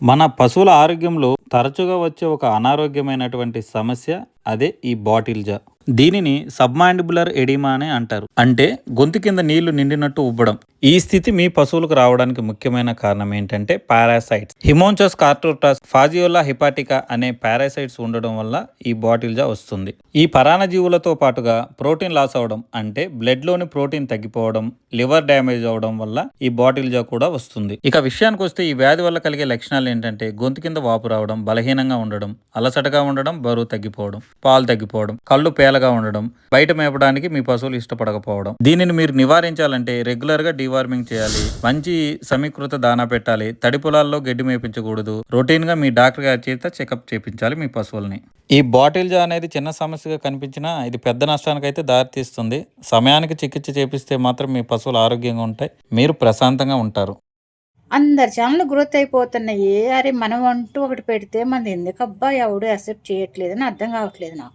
మన పశువుల ఆరోగ్యంలో తరచుగా వచ్చే ఒక అనారోగ్యమైనటువంటి సమస్య అదే ఈ బాటిల్ జా దీనిని సబ్మాండిబులర్ ఎడిమా అని అంటారు. అంటే గొంతు కింద నీళ్ళు నిండినట్టు ఉబ్బడం. ఈ స్థితి మీ పశువులకు రావడానికి ముఖ్యమైన కారణం ఏంటంటే పారాసైట్స్. హిమోన్చస్ కార్టోటాస్ ఫాజియోలా హిపాటికా అనే పారాసైట్స్ ఉండడం వల్ల ఈ బాటిల్ జా వస్తుంది. ఈ పరాణ జీవులతో పాటుగా ప్రోటీన్ లాస్ అవడం అంటే బ్లడ్లోని ప్రోటీన్ తగ్గిపోవడం లివర్ డ్యామేజ్ అవడం వల్ల ఈ బాటిల్ జా కూడా వస్తుంది. ఇక విషయానికి వస్తే ఈ వ్యాధి వల్ల కలిగే లక్షణాలు ఏంటంటే గొంతు కింద వాపు రావడం బలహీనంగా ఉండడం అలసటగా ఉండడం బరువు తగ్గిపోవడం పాలు తగ్గిపోవడం కళ్ళు పేలగా ఉండడం బయట మేపడానికి మీ పశువులు ఇష్టపడకపోవడం. దీనిని మీరు నివారించాలంటే రెగ్యులర్గా డివార్మింగ్ చేయాలి మంచి సమీకృత దానా పెట్టాలి తడి పొలాల్లో గడ్డి మేపించకూడదు రొటీన్గా మీ డాక్టర్ గారి చేత చెకప్ చేపించాలి మీ పశువుల్ని. ఈ బాటిల్ జా అనేది చిన్న సమస్యగా కనిపించినా ఇది పెద్ద నష్టానికి అయితే దారితీస్తుంది. సమయానికి చికిత్స చేపిస్తే మాత్రం మీ పశువులు ఆరోగ్యంగా ఉంటాయి. మీరు ప్రశాంతంగా ఉంటారు. అందరి ఛానల్ గ్రోత్ అయిపోతున్నాయి. అరే మనం అంటూ ఒకటి పెడితే మనది ఎందుకు అబ్బా ఎవడు యాక్సెప్ట్ చేయట్లేదని అర్థం కావట్లేదు నాకు.